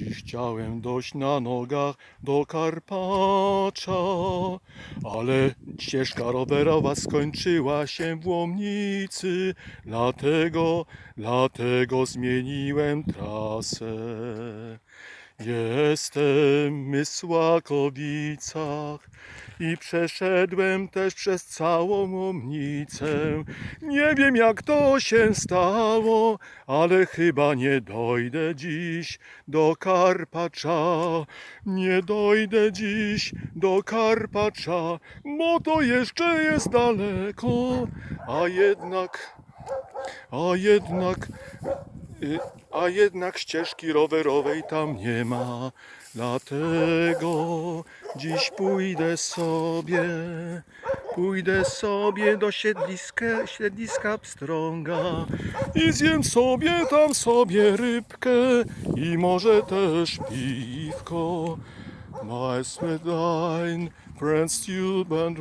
Dziś chciałem dojść na nogach do Karpacza, ale ścieżka rowerowa skończyła się w Łomnicy, dlatego, dlatego zmieniłem trasę. Jestem w Mysłakowicach i przeszedłem też przez całą Łomnicę. Nie wiem jak to się stało, ale chyba nie dojdę dziś do Karpacza. Nie dojdę dziś do Karpacza, bo to jeszcze jest daleko, a jednak, a jednak Y, A jednak ścieżki rowerowej tam nie ma, dlatego dziś pójdę sobie, pójdę sobie do siedliska, siedliska pstrąga i zjem sobie tam sobie rybkę i może też piwko. My Smithine, friends tube and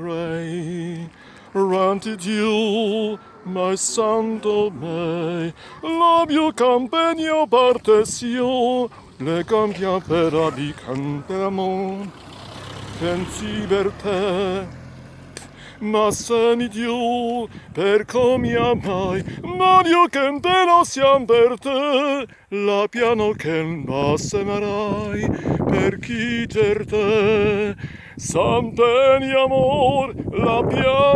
granted you, my santo me, labio campenio partesio, le via per abicantemo, pensi per te, ma seni Dio, per come amai, Mario che in te lo siam per te, la piano che in ma semerai, per chi certe, Santeni amor, la piano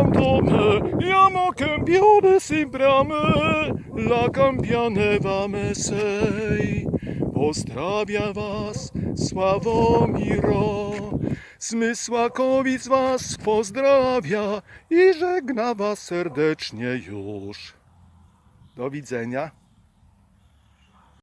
me, amo campione a me, la campione me sei. Pozdrawia was Sławomiro, Zmysłakowic was pozdrawia i żegna was serdecznie już. Do widzenia.